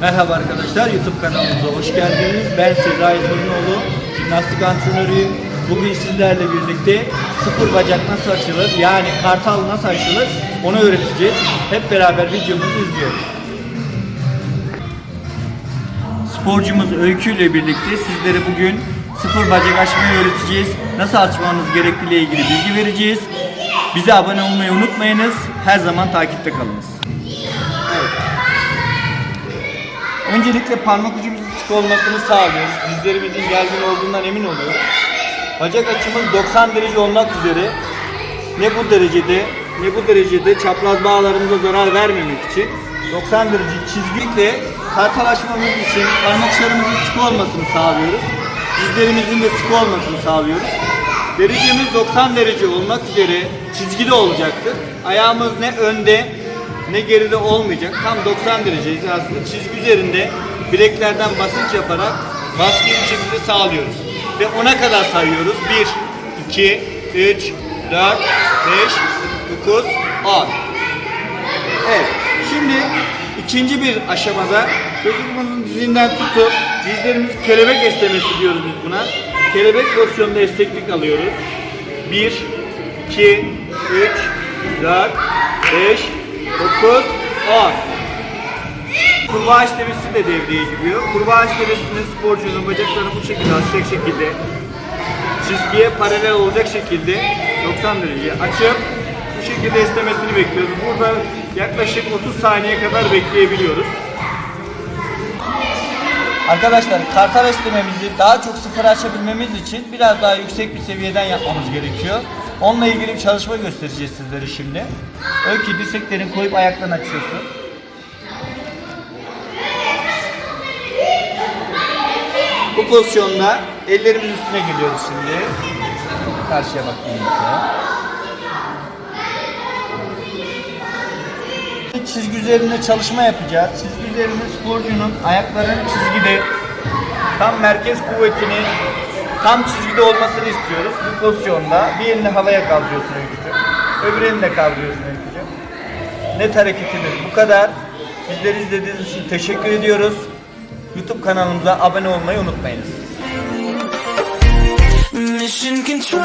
Merhaba arkadaşlar YouTube kanalımıza hoş geldiniz. Ben Sezai Torunoğlu, jimnastik antrenörüyüm. Bugün sizlerle birlikte sıfır bacak nasıl açılır, yani kartal nasıl açılır onu öğreteceğiz. Hep beraber videomuzu izliyoruz. Sporcumuz Öykü ile birlikte sizlere bugün sıfır bacak açmayı öğreteceğiz. Nasıl açmanız gerektiği ile ilgili bilgi vereceğiz. Bize abone olmayı unutmayınız. Her zaman takipte kalınız. Öncelikle parmak ucumuzun sık olmasını sağlıyoruz. Dizlerimizin gergin olduğundan emin oluyoruz. Bacak açımız 90 derece olmak üzere ne bu derecede ne bu derecede çapraz bağlarımıza zarar vermemek için 90 derece çizgilikle kartal açmamız için parmaklarımızın sık olmasını sağlıyoruz. Dizlerimizin de sık olmasını sağlıyoruz. Derecemiz 90 derece olmak üzere çizgili olacaktır. Ayağımız ne önde ne geride olmayacak. Tam 90 dereceyiz aslında çizgi üzerinde bileklerden basınç yaparak baskıyı bir sağlıyoruz. Ve 10'a kadar sayıyoruz. 1, 2, 3, 4, 5, 9, 10. Evet. Şimdi ikinci bir aşamada çocuğumuzun dizinden tutup dizlerimiz kelebek esnemesi diyoruz biz buna. Kelebek pozisyonunda esneklik alıyoruz. 1, 2, 3, 4, 5, 9, 10. Kurbağa işlemesi de devreye giriyor. Kurbağa işlemesinde sporcunun bacaklarını bu şekilde açacak şekilde çizgiye paralel olacak şekilde 90 derece açıp bu şekilde esnemesini bekliyoruz. Burada yaklaşık 30 saniye kadar bekleyebiliyoruz. Arkadaşlar kartal esnememizi daha çok sıfır açabilmemiz için biraz daha yüksek bir seviyeden yapmamız gerekiyor. Onunla ilgili bir çalışma göstereceğiz sizlere şimdi. Öykü dirseklerini koyup ayaklarını açıyorsun. Bu pozisyonda ellerimizin üstüne geliyoruz şimdi. Karşıya baktığımızda. Çizgi üzerinde çalışma yapacağız. Çizgi üzerinde sporcunun ayaklarının çizgide tam merkez kuvvetinin tam çizgide olmasını istiyoruz. Bu pozisyonda bir elini havaya kaldırıyorsun Öykücüğüm. Öbür elini de kaldırıyorsun Öykücüğüm. Net hareketimiz bu kadar. Bizleri izlediğiniz için teşekkür ediyoruz. YouTube kanalımıza abone olmayı unutmayınız. Mission control.